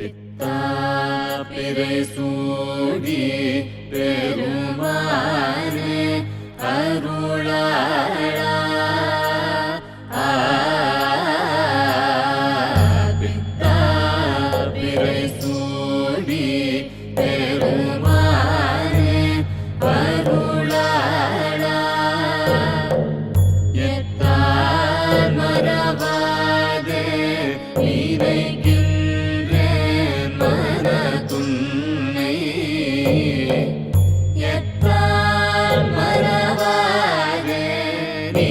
பித்தா பிறை சூடி பெருமாறு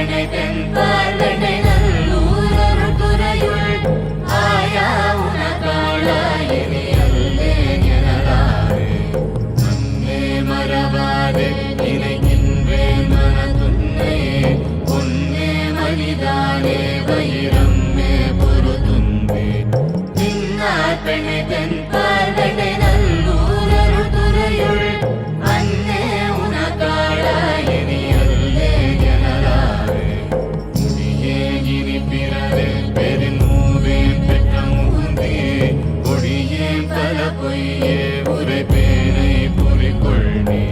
പാർവണതൻ പാർവണ നല്ലൂരൊരു തുറയുൾ ആയാവുന കാളായല്ലേ ഞനളാറ് നന്നേ മറവാതെ നിനക്കിൻറെ മനതുന്നേ ഒന്നേ മനിതാനേ கொடியே பல பொய்யே உரை பேரை பொறி கொள்ளே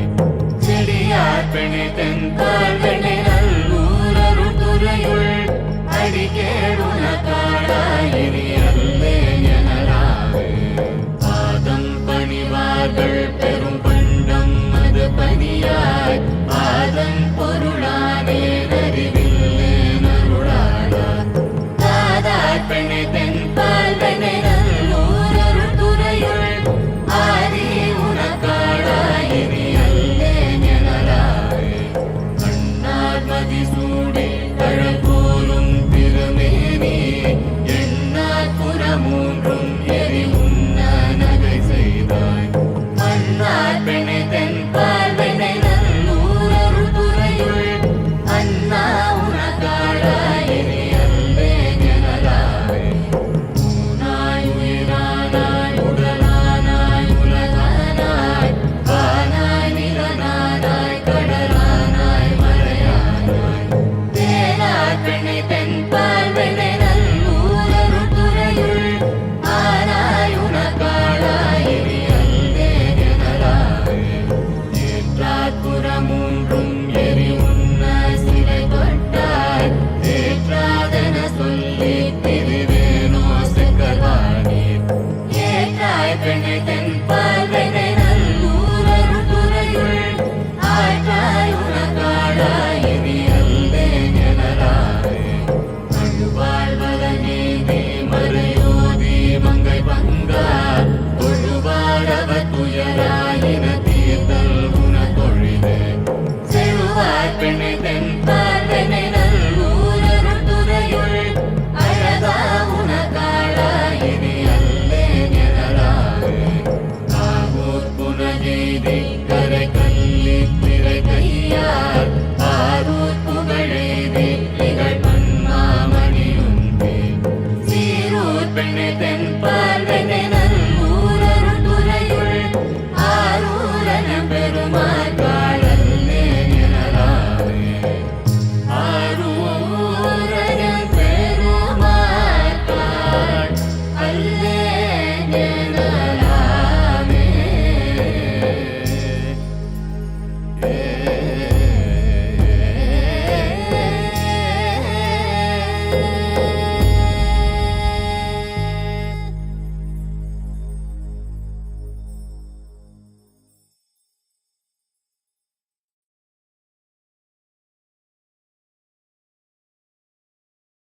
செடியார் பெணி தென்பால்வெளி நல்லூரருள் துறையுள் அடிக்கேடுன காடாயிரி அல்லே எனலாவே பாதம் பணிவார்கள் பெரும் பண்டம் அது பணியாய்